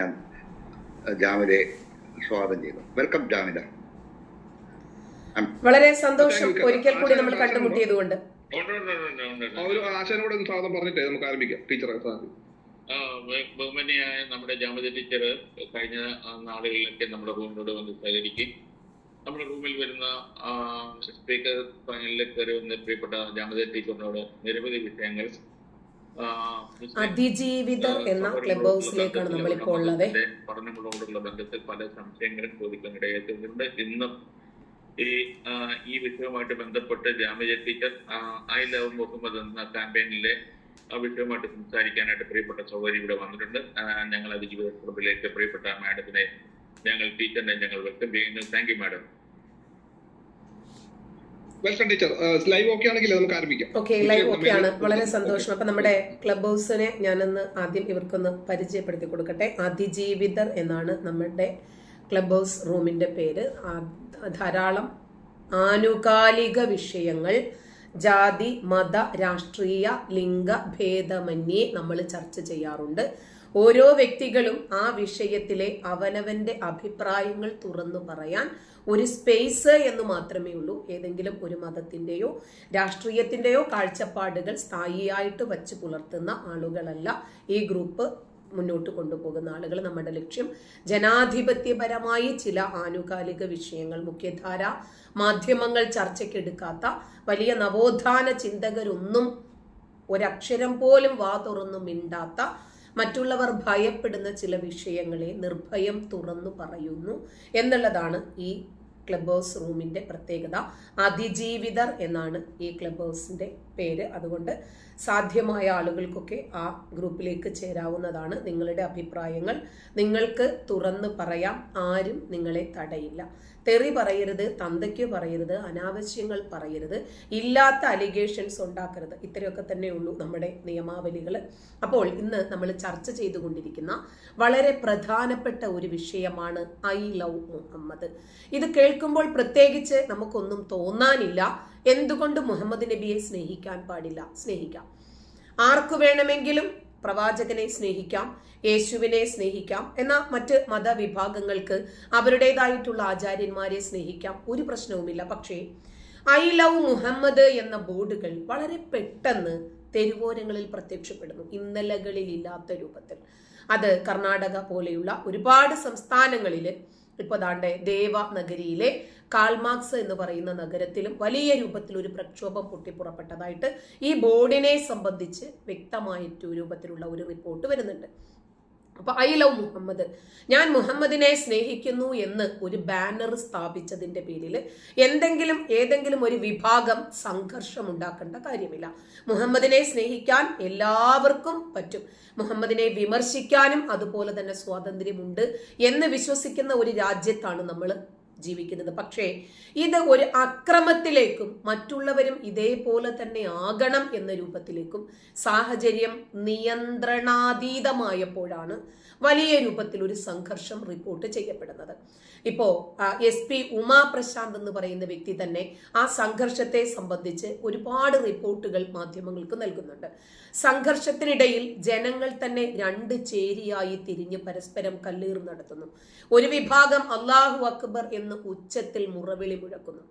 ഞാൻ ജാമിലെ സ്വാഗതം ചെയ്തു വെൽക്കം ജാമില. വളരെ സന്തോഷം. ഒരിക്കൽ കൂടി നമ്മൾ കണ്ടുമുട്ടിയത് കൊണ്ട് ആശാനോട് സ്വാഗതം പറഞ്ഞിട്ടേ നമുക്ക് ആരംഭിക്കാം ടീച്ചറെ സാധനം ആ, ബഹു- നമ്മുടെ ജാമ്യ ടീച്ചർ കഴിഞ്ഞ നാളുകളിലൊക്കെ നമ്മുടെ റൂമിനോട് വന്ന് സഹകരിക്കും. നമ്മുടെ റൂമിൽ വരുന്ന സ്പീക്കർ പാനലിൽ കയറി വന്ന പ്രിയപ്പെട്ട ജാമ്യ ടീച്ചറിനോട് നിരവധി വിഷയങ്ങൾ അതിജീവിതർ എന്ന ക്ലബ് ഹൗസിലേക്കാണ് നമ്മൾ ഇപ്പോൾ ഉള്ളത്. പഠനങ്ങളോടുള്ള ബന്ധത്തിൽ പല സംശയങ്ങളും ചോദിക്കാനിടയായിട്ടുണ്ട് ഇന്നും ഈ ഈ വിഷയവുമായിട്ട് ബന്ധപ്പെട്ട് ജാമ്യ ടീച്ചർ ഐ ലവ് മുഹമ്മദ് എന്ന ക്യാമ്പയിനിലെ ആ വിഷയവുമായിട്ട് സംസാരിക്കാനായിട്ട് പ്രിയപ്പെട്ട സഹോദരി ഇവിടെ വന്നിട്ടുണ്ട്. ഞങ്ങൾ അതിജീവിത ക്ലബിലേക്ക് പ്രിയപ്പെട്ട മാഡത്തിനെ ഞങ്ങൾ ടീച്ചറിനെ ഞങ്ങൾ വെൽക്കം ചെയ്യുന്നു. Thank you madam. Welcome teacher live okay ആണെങ്കിൽ നമുക്ക് ആരംഭിക്കാം. ഓക്കെ ലൈവ് ഓക്കെ ആണ്. വളരെ സന്തോഷം. അപ്പൊ നമ്മുടെ ക്ലബ് ഹൗസിനെ ഞാനൊന്ന് ആദ്യം ഇവർക്കൊന്ന് പരിചയപ്പെടുത്തി കൊടുക്കട്ടെ. അതിജീവിതർ എന്നാണ് നമ്മുടെ ക്ലബ് ഹൗസ് റൂമിന്റെ പേര് ധാരാളം ആനുകാലിക വിഷയങ്ങൾ ജാതി മത രാഷ്ട്രീയ ലിംഗ ഭേദമന്യേ നമ്മൾ ചർച്ച ചെയ്യാറുണ്ട്. ഓരോ വ്യക്തികളും ആ വിഷയത്തിലെ അവനവന്റെ അഭിപ്രായങ്ങൾ തുറന്നു പറയാൻ ഒരു സ്പേസ് എന്ന് മാത്രമേ ഉള്ളൂ. ഏതെങ്കിലും ഒരു മതത്തിന്റെയോ രാഷ്ട്രീയത്തിന്റെയോ കാഴ്ചപ്പാടുകൾ സ്ഥായിയായിട്ട് വച്ച് പുലർത്തുന്ന ആളുകളല്ല ഈ ഗ്രൂപ്പ് മുന്നോട്ട് കൊണ്ടുപോകുന്ന ആളുകൾ. നമ്മുടെ ലക്ഷ്യം ജനാധിപത്യപരമായി ചില ആനുകാലിക വിഷയങ്ങൾ മുഖ്യധാര മാധ്യമങ്ങൾ ചർച്ചയ്ക്കെടുക്കാത്ത വലിയ നവോത്ഥാന ചിന്തകരൊന്നും ഒരക്ഷരം പോലും വാ തുറന്നു മിണ്ടാത്ത മറ്റുള്ളവർ ഭയപ്പെടുന്ന ചില വിഷയങ്ങളെ നിർഭയം തുറന്നു പറയുന്നു എന്നുള്ളതാണ് ഈ ക്ലബ് ഹൗസ് റൂമിന്റെ പ്രത്യേകത. അതിജീവിതർ എന്നാണ് ഈ ക്ലബ് ഹൗസിന്റെ പേര്. അതുകൊണ്ട് സാധ്യമായ ആളുകൾക്കൊക്കെ ആ ഗ്രൂപ്പിലേക്ക് ചേരാവുന്നതാണ് നിങ്ങളുടെ അഭിപ്രായങ്ങൾ. നിങ്ങൾക്ക് തുറന്ന് പറയാം. ആരും നിങ്ങളെ തടയില്ല. തെറി പറയരുത് തന്തയ്ക്ക് പറയരുത് അനാവശ്യങ്ങൾ പറയരുത്. ഇല്ലാത്ത അലിഗേഷൻസ് ഉണ്ടാക്കരുത്. ഇത്രയൊക്കെ തന്നെ ഉള്ളൂ നമ്മുടെ നിയമാവലികൾ. അപ്പോൾ ഇന്ന് നമ്മൾ ചർച്ച ചെയ്തുകൊണ്ടിരിക്കുന്ന വളരെ പ്രധാനപ്പെട്ട ഒരു വിഷയമാണ് ഐ ലവ് മുഹമ്മദ്. ഇത് കേൾക്കുമ്പോൾ പ്രത്യേകിച്ച് നമുക്കൊന്നും തോന്നാനില്ല. എന്തുകൊണ്ട് മുഹമ്മദ് നബിയെ സ്നേഹിക്കാൻ പാടില്ല? സ്നേഹിക്കാം. ആർക്കു വേണമെങ്കിലും പ്രവാചകനെ സ്നേഹിക്കാം യേശുവിനെ സ്നേഹിക്കാം എന്ന മറ്റ് മതവിഭാഗങ്ങൾക്ക് അവരുടേതായിട്ടുള്ള ആചാര്യന്മാരെ സ്നേഹിക്കാം. ഒരു പ്രശ്നവുമില്ല. പക്ഷേ ഐ ലവ് മുഹമ്മദ് എന്ന ബോർഡുകൾ വളരെ പെട്ടെന്ന് തെരുവോരങ്ങളിൽ പ്രത്യക്ഷപ്പെടുന്നു. ഇന്നലകളിൽ ഇല്ലാത്ത രൂപത്തിൽ. അത് കർണാടക പോലെയുള്ള ഒരുപാട് സംസ്ഥാനങ്ങളിൽ ഇപ്പൊ ദാണ്ടെ ദേവ നഗരിയിലെ കാൽമാർക്സ് എന്ന് പറയുന്ന നഗരത്തിലും വലിയ രൂപത്തിൽ ഒരു പ്രക്ഷോഭം പൊട്ടിപ്പുറപ്പെട്ടതായിട്ട് ഈ ബോർഡിനെ സംബന്ധിച്ച് വ്യക്തമായിട്ട് രൂപത്തിലുള്ള ഒരു റിപ്പോർട്ട് വരുന്നുണ്ട്. അപ്പൊ ഐ ലവ് മുഹമ്മദ്. ഞാൻ മുഹമ്മദിനെ സ്നേഹിക്കുന്നു എന്ന് ഒരു ബാനർ സ്ഥാപിച്ചതിന്റെ പേരിൽ എന്തെങ്കിലും ഏതെങ്കിലും ഒരു വിഭാഗം സംഘർഷം ഉണ്ടാക്കേണ്ട കാര്യമില്ല. മുഹമ്മദിനെ സ്നേഹിക്കാൻ എല്ലാവർക്കും പറ്റും. മുഹമ്മദിനെ വിമർശിക്കാനും അതുപോലെ തന്നെ സ്വാതന്ത്ര്യമുണ്ട് എന്ന് വിശ്വസിക്കുന്ന ഒരു രാജ്യത്താണ് നമ്മൾ ജീവിക്കുന്നത്. പക്ഷേ ഇത് ഒരു അക്രമത്തിലേക്കും മറ്റുള്ളവരും ഇതേപോലെ തന്നെ ആകണം എന്ന രൂപത്തിലേക്കും സാഹചര്യം നിയന്ത്രണാതീതമായപ്പോഴാണ് വലിയ രൂപത്തിൽ ഒരു സംഘർഷം റിപ്പോർട്ട് ചെയ്യപ്പെടുന്നത്. ഇപ്പോ എസ് പി ഉമാ പ്രശാന്ത് എന്ന് പറയുന്ന വ്യക്തി തന്നെ ആ സംഘർഷത്തെ സംബന്ധിച്ച് ഒരുപാട് റിപ്പോർട്ടുകൾ മാധ്യമങ്ങൾക്ക് നൽകുന്നുണ്ട്. സംഘർഷത്തിനിടയിൽ ജനങ്ങൾ തന്നെ രണ്ട് ചേരിയായി തിരിഞ്ഞ് പരസ്പരം കല്ലീർ നടത്തുന്നു. ഒരു വിഭാഗം അള്ളാഹു അക്ബർ എന്ന് ഉച്ചത്തിൽ മുറവിളി മുഴക്കുന്നു.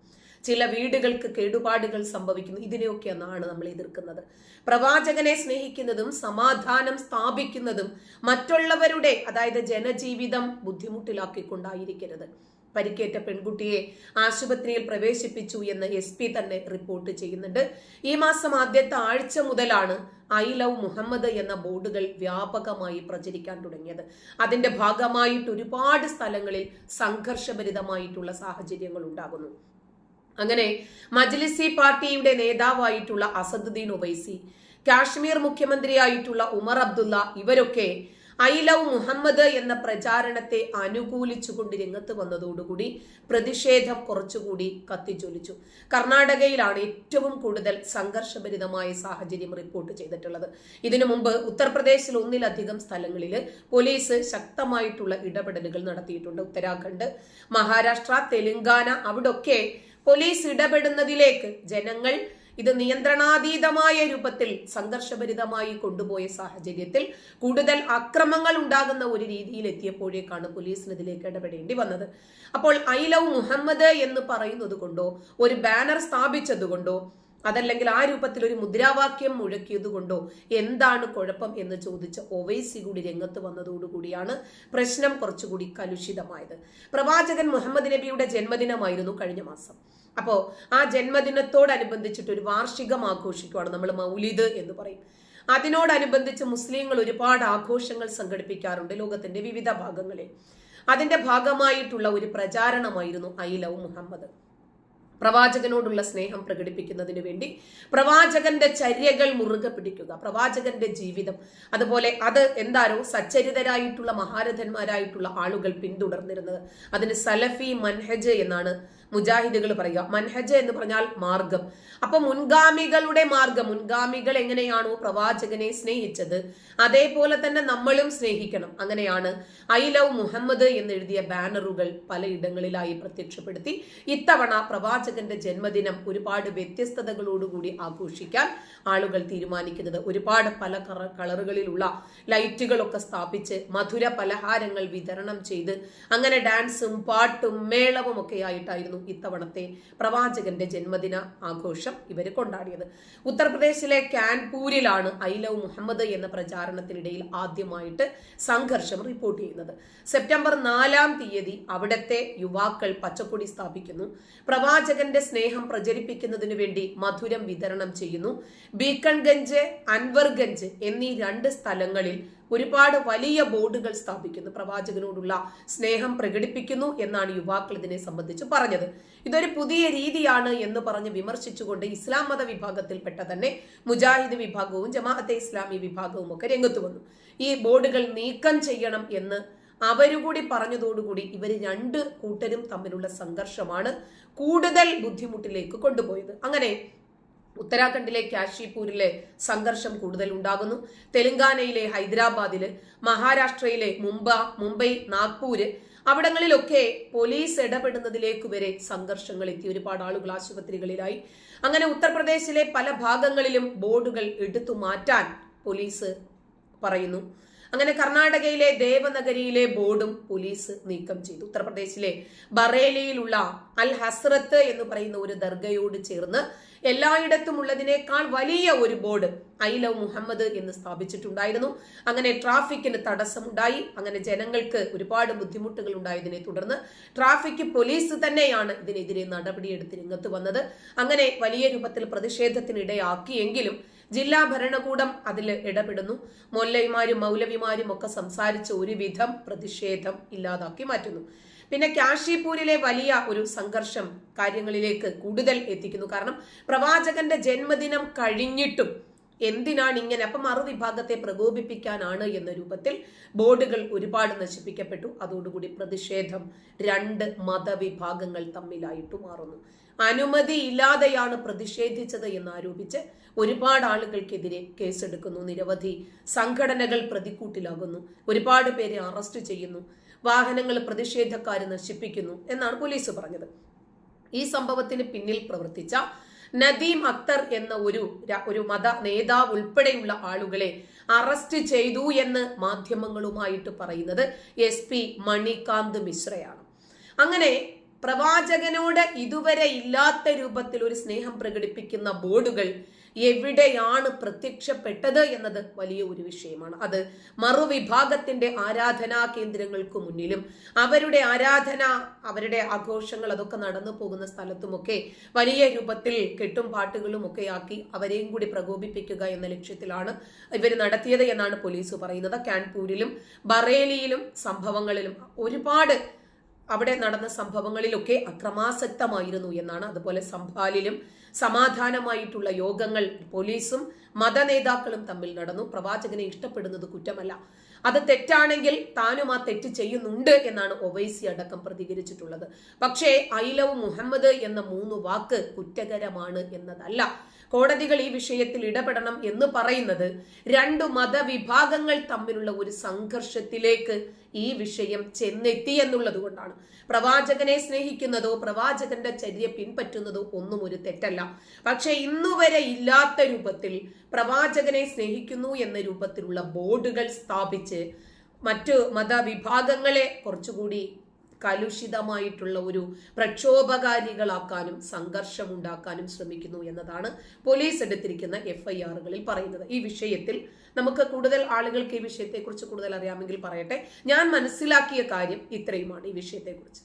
ചില വീടുകൾക്ക് കേടുപാടുകൾ സംഭവിക്കുന്നു. ഇതിനെയൊക്കെയാണ് നമ്മൾ എതിർക്കുന്നത്. പ്രവാചകനെ സ്നേഹിക്കുന്നതും സമാധാനം സ്ഥാപിക്കുന്നതും മറ്റുള്ളവരുടെ അതായത് ജനജീവിതം ബുദ്ധിമുട്ടിലാക്കിക്കൊണ്ടായിരിക്കരുത്. പരിക്കേറ്റ പെൺകുട്ടിയെ ആശുപത്രിയിൽ പ്രവേശിപ്പിച്ചു എന്ന് എസ് പി തന്നെ റിപ്പോർട്ട് ചെയ്യുന്നുണ്ട്. ഈ മാസം ആദ്യത്തെ ആഴ്ച മുതലാണ് ഐ ലവ് മുഹമ്മദ് എന്ന ബോർഡുകൾ വ്യാപകമായി പ്രചരിക്കാൻ തുടങ്ങിയത്. അതിന്റെ ഭാഗമായിട്ട് ഒരുപാട് സ്ഥലങ്ങളിൽ സംഘർഷഭരിതമായിട്ടുള്ള സാഹചര്യങ്ങൾ ഉണ്ടാകുന്നു. അങ്ങനെ മജ്ലിസി പാർട്ടിയുടെ നേതാവായിട്ടുള്ള അസദുദ്ദീൻ ഒവൈസി കാശ്മീർ മുഖ്യമന്ത്രിയായിട്ടുള്ള ഉമർ അബ്ദുള്ള ഇവരൊക്കെ ഐ ലവ് മുഹമ്മദ് എന്ന പ്രചാരണത്തെ അനുകൂലിച്ചുകൊണ്ട് രംഗത്ത് വന്നതോടുകൂടി പ്രതിഷേധം കുറച്ചുകൂടി കത്തിജ്വലിച്ചു. കർണാടകയിലാണ് ഏറ്റവും കൂടുതൽ സംഘർഷഭരിതമായ സാഹചര്യം റിപ്പോർട്ട് ചെയ്തിട്ടുള്ളത്. ഇതിനു മുമ്പ് ഉത്തർപ്രദേശിൽ ഒന്നിലധികം സ്ഥലങ്ങളിൽ പോലീസ് ശക്തമായിട്ടുള്ള ഇടപെടലുകൾ നടത്തിയിട്ടുണ്ട്. ഉത്തരാഖണ്ഡ് മഹാരാഷ്ട്ര തെലങ്കാന അവിടൊക്കെ പോലീസ് ഇടപെടുന്നതിലേക്ക് ജനങ്ങൾ ഇത് നിയന്ത്രണാതീതമായ രൂപത്തിൽ സംഘർഷഭരിതമായി കൊണ്ടുപോയ സാഹചര്യത്തിൽ കൂടുതൽ അക്രമങ്ങൾ ഉണ്ടാകുന്ന ഒരു രീതിയിൽ എത്തിയപ്പോഴേക്കാണ് പോലീസിന് ഇതിലേക്ക് ഇടപെടേണ്ടി വന്നത്. അപ്പോൾ ഐ ലവ് മുഹമ്മദ് എന്ന് പറയുന്നത് കൊണ്ടോ ഒരു ബാനർ സ്ഥാപിച്ചത് കൊണ്ടോ അതല്ലെങ്കിൽ ആ രൂപത്തിൽ ഒരു മുദ്രാവാക്യം മുഴക്കിയത് കൊണ്ടോ? എന്താണ് കുഴപ്പം എന്ന് ചോദിച്ച ഒവൈസി കൂടി രംഗത്ത് വന്നതോടുകൂടിയാണ് പ്രശ്നം കുറച്ചുകൂടി കലുഷിതമായത്. പ്രവാചകൻ മുഹമ്മദ് നബിയുടെ ജന്മദിനമായിരുന്നു കഴിഞ്ഞ മാസം. അപ്പോ ആ ജന്മദിനത്തോടനുബന്ധിച്ചിട്ട് ഒരു വാർഷികം ആഘോഷിക്കുകയാണ് നമ്മൾ മൗലിദ് എന്ന് പറയും. അതിനോടനുബന്ധിച്ച് മുസ്ലിങ്ങൾ ഒരുപാട് ആഘോഷങ്ങൾ സംഘടിപ്പിക്കാറുണ്ട് ലോകത്തിന്റെ വിവിധ ഭാഗങ്ങളിൽ. അതിന്റെ ഭാഗമായിട്ടുള്ള ഒരു പ്രചാരണമായിരുന്നു ഐ ലവ് മുഹമ്മദ്. പ്രവാചകനോടുള്ള സ്നേഹം പ്രകടിപ്പിക്കുന്നതിന് വേണ്ടി പ്രവാചകന്റെ ചര്യകൾ മുറുകെ പിടിക്കുക പ്രവാചകന്റെ ജീവിതം. അതുപോലെ അത് എന്താരോ സച്ചരിതരായിട്ടുള്ള മഹാരഥന്മാരായിട്ടുള്ള ആളുകൾ പിന്തുടർന്നിരുന്നത്. അതിന് സലഫി മൻഹജ് എന്നാണ് മുജാഹിദുകൾ പറയുക മൻഹജ് എന്ന് പറഞ്ഞാൽ മാർഗം. അപ്പൊ മുൻഗാമികളുടെ മാർഗം മുൻഗാമികൾ എങ്ങനെയാണോ പ്രവാചകനെ സ്നേഹിച്ചത് അതേപോലെ തന്നെ നമ്മളും സ്നേഹിക്കണം. അങ്ങനെയാണ് ഐ ലവ് മുഹമ്മദ് എന്ന് എഴുതിയ ബാനറുകൾ പലയിടങ്ങളിലായി പ്രത്യക്ഷപ്പെടുത്തി. ഇത്തവണ പ്രവാചകന്റെ ജന്മദിനം ഒരുപാട് വ്യത്യസ്തതകളോടുകൂടി ആഘോഷിക്കാൻ ആളുകൾ തീരുമാനിക്കുന്നത് ഒരുപാട് പല കളറുകളിലുള്ള ലൈറ്റുകളൊക്കെ സ്ഥാപിച്ച് മധുര പലഹാരങ്ങൾ വിതരണം ചെയ്ത് അങ്ങനെ ഡാൻസും പാട്ടും മേളവും ഒക്കെ ആയിട്ടായിരുന്നു ഇത്തവണത്തെ പ്രവാചകന്റെ ജന്മദിന ആഘോഷം ഇവർ കൊണ്ടാടിയത്. ഉത്തർപ്രദേശിലെ കാൻപൂരിലാണ് ഐ ലവ് മുഹമ്മദ് എന്ന പ്രചാരണത്തിനിടയിൽ ആദ്യമായിട്ട് സംഘർഷം റിപ്പോർട്ട് ചെയ്യുന്നത്. സെപ്റ്റംബർ നാലാം തീയതി അവിടത്തെ യുവാക്കൾ പച്ചക്കൊടി സ്ഥാപിക്കുന്നു. പ്രവാചകന്റെ സ്നേഹം പ്രചരിപ്പിക്കുന്നതിനു വേണ്ടി മധുരം വിതരണം ചെയ്യുന്നു. ബീക്കൺഗഞ്ച് അൻവർഗഞ്ച് എന്നീ രണ്ട് സ്ഥലങ്ങളിൽ ഒരുപാട് വലിയ ബോർഡുകൾ സ്ഥാപിക്കുന്നു. പ്രവാചകനോടുള്ള സ്നേഹം പ്രകടിപ്പിക്കുന്നു എന്നാണ് യുവാക്കൾ ഇതിനെ സംബന്ധിച്ച് പറഞ്ഞത്. ഇതൊരു പുതിയ രീതിയാണ് എന്ന് പറഞ്ഞ് വിമർശിച്ചുകൊണ്ട് ഇസ്ലാം മത വിഭാഗത്തിൽപ്പെട്ട തന്നെ മുജാഹിദ് വിഭാഗവും ജമാഅത്തെ ഇസ്ലാമി വിഭാഗവും ഒക്കെ രംഗത്ത് വന്നു. ഈ ബോർഡുകൾ നീക്കം ചെയ്യണം എന്ന് അവരുകൂടി പറഞ്ഞതോടുകൂടി ഇവർ രണ്ട് കൂട്ടരും തമ്മിലുള്ള സംഘർഷമാണ് കൂടുതൽ ബുദ്ധിമുട്ടിലേക്ക് കൊണ്ടുപോയത്. അങ്ങനെ ഉത്തരാഖണ്ഡിലെ കാശിപൂരിലെ സംഘർഷം കൂടുതൽ ഉണ്ടാകുന്നു. തെലങ്കാനയിലെ ഹൈദരാബാദിൽ മഹാരാഷ്ട്രയിലെ മുംബ മുംബൈ നാഗ്പൂര് അവിടങ്ങളിലൊക്കെ പോലീസ് ഇടപെടുന്നതിലേക്ക് വരെ സംഘർഷങ്ങൾ എത്തി. ഒരുപാട് ആളുകൾ ആശുപത്രികളിലായി. അങ്ങനെ ഉത്തർപ്രദേശിലെ പല ഭാഗങ്ങളിലും ബോർഡുകൾ എടുത്തു മാറ്റാൻ പോലീസ് പറയുന്നു. അങ്ങനെ കർണാടകയിലെ ദേവനഗരിയിലെ ബോർഡും പോലീസ് നീക്കം ചെയ്തു. ഉത്തർപ്രദേശിലെ ബറേലിയിലുള്ള അൽ ഹസ്രത്ത് എന്ന് പറയുന്ന ഒരു ദർഗയോട് ചേർന്ന് എല്ലായിടത്തും ഉള്ളതിനേക്കാൾ വലിയ ഒരു ബോർഡ് ഐ ലവ് മുഹമ്മദ് എന്ന് സ്ഥാപിച്ചിട്ടുണ്ടായിരുന്നു. അങ്ങനെ ട്രാഫിക്കിന് തടസ്സമുണ്ടായി. അങ്ങനെ ജനങ്ങൾക്ക് ഒരുപാട് ബുദ്ധിമുട്ടുകൾ ഉണ്ടായതിനെ തുടർന്ന് ട്രാഫിക് പോലീസ് തന്നെയാണ് ഇതിനെതിരെ നടപടിയെടുത്ത് രംഗത്ത് വന്നത്. അങ്ങനെ വലിയ രൂപത്തിൽ പ്രതിഷേധത്തിനിടയാക്കിയെങ്കിലും ജില്ലാ ഭരണകൂടം അതിൽ ഇടപെടുന്നു. മൊല്ലൈമാരും മൗലവിമാരും ഒക്കെ സംസാരിച്ച് ഒരുവിധം പ്രതിഷേധം ഇല്ലാതാക്കി മാറ്റുന്നു. പിന്നെ കാശിപൂരിലെ വലിയ ഒരു സംഘർഷം കാര്യങ്ങളിലേക്ക് കൂടുതൽ എത്തിക്കുന്നു. കാരണം പ്രവാചകന്റെ ജന്മദിനം കഴിഞ്ഞിട്ടും എന്തിനാണ് ഇങ്ങനെ? അപ്പം മറുവിഭാഗത്തെ പ്രകോപിപ്പിക്കാനാണ് എന്ന രൂപത്തിൽ ബോർഡുകൾ ഒരുപാട് നശിപ്പിക്കപ്പെട്ടു. അതോടുകൂടി പ്രതിഷേധം രണ്ട് മതവിഭാഗങ്ങൾ തമ്മിലായിട്ട് മാറുന്നു. അനുമതി ഇല്ലാതെയാണ് പ്രതിഷേധിച്ചത് എന്ന് ആരോപിച്ച് ഒരുപാട് ആളുകൾക്കെതിരെ കേസെടുക്കുന്നു. നിരവധി സംഘടനകൾ പ്രതിക്കൂട്ടിലാകുന്നു. ഒരുപാട് പേരെ അറസ്റ്റ് ചെയ്യുന്നു. വാഹനങ്ങൾ പ്രതിഷേധക്കാരെ നശിപ്പിക്കുന്നു എന്നാണ് പോലീസ് പറഞ്ഞത്. ഈ സംഭവത്തിന് പിന്നിൽ പ്രവർത്തിച്ച നദീം അക്തർ എന്ന ഒരു ഒരു മത നേതാവ് ഉൾപ്പെടെയുള്ള ആളുകളെ അറസ്റ്റ് ചെയ്തു എന്ന് മാധ്യമങ്ങളുമായിട്ട് പറയുന്നത് എസ് പി മണികാന്ത് മിശ്രയാണ്. അങ്ങനെ പ്രവാചകനോട് ഇതുവരെ ഇല്ലാത്ത രൂപത്തിൽ ഒരു സ്നേഹം പ്രകടിപ്പിക്കുന്ന ബോർഡുകൾ എവിടെയാണ് പ്രത്യക്ഷപ്പെട്ടത് എന്നത് വലിയ ഒരു വിഷയമാണ്. അത് മറുവിഭാഗത്തിന്റെ ആരാധനാ കേന്ദ്രങ്ങൾക്ക് മുന്നിലും അവരുടെ ആരാധന അവരുടെ ആഘോഷങ്ങൾ അതൊക്കെ നടന്നു പോകുന്ന സ്ഥലത്തുമൊക്കെ വലിയ രൂപത്തിൽ കെട്ടും പാട്ടുകളും ഒക്കെ ആക്കി അവരെയും കൂടി പ്രകോപിപ്പിക്കുക എന്ന ലക്ഷ്യത്തിലാണ് ഇവർ നടത്തിയത് എന്നാണ് പോലീസ് പറയുന്നത്. കാൻപൂരിലും ബറേലിയിലും സംഭവങ്ങളിലും ഒരുപാട് അവിടെ നടന്ന സംഭവങ്ങളിലൊക്കെ അക്രമാസക്തമായിരുന്നു എന്നാണ് അതുപോലെ സംഭാലിലും സമാധാനമായിട്ടുള്ള യോഗങ്ങൾ പോലീസും മതനേതാക്കളും തമ്മിൽ നടന്നു. പ്രവാചകനെ ഇഷ്ടപ്പെടുന്നത് കുറ്റമല്ല. അത് തെറ്റാണെങ്കിൽ താനും ആ തെറ്റ് ചെയ്യുന്നുണ്ട് എന്നാണ് ഒവൈസി അടക്കം പ്രതികരിച്ചിട്ടുള്ളത്. പക്ഷേ ഐ ലവ് മുഹമ്മദ് എന്ന മൂന്ന് വാക്ക് കുറ്റകരമാണ് എന്നതല്ല. കോടതികൾ ഈ വിഷയത്തിൽ ഇടപെടണം എന്ന് പറയുന്നത് രണ്ടു മതവിഭാഗങ്ങൾ തമ്മിലുള്ള ഒരു സംഘർഷത്തിലേക്ക് ഈ വിഷയം ചെന്നെത്തി എന്നുള്ളത് കൊണ്ടാണ്. പ്രവാചകനെ സ്നേഹിക്കുന്നതോ പ്രവാചകന്റെ ചര്യ പിൻപറ്റുന്നതോ ഒന്നും ഒരു തെറ്റല്ല. പക്ഷെ ഇന്നുവരെ ഇല്ലാത്ത രൂപത്തിൽ പ്രവാചകനെ സ്നേഹിക്കുന്നു എന്ന രൂപത്തിലുള്ള ബോർഡുകൾ സ്ഥാപിച്ച് മറ്റു മതവിഭാഗങ്ങളെ കുറച്ചുകൂടി കലുഷിതമായിട്ടുള്ള ഒരു പ്രക്ഷോഭകാരികളാക്കാനും സംഘർഷമുണ്ടാക്കാനും ശ്രമിക്കുന്നു എന്നതാണ് പോലീസ് എടുത്തിരിക്കുന്ന എഫ്ഐആറുകളിൽ പറയുന്നത്. ഈ വിഷയത്തിൽ നമുക്ക് കൂടുതൽ ആളുകൾക്ക് ഈ വിഷയത്തെക്കുറിച്ച് കൂടുതൽ അറിയാമെങ്കിൽ പറയട്ടെ. ഞാൻ മനസ്സിലാക്കിയ കാര്യം ഇത്രയുമാണ് ഈ വിഷയത്തെക്കുറിച്ച്.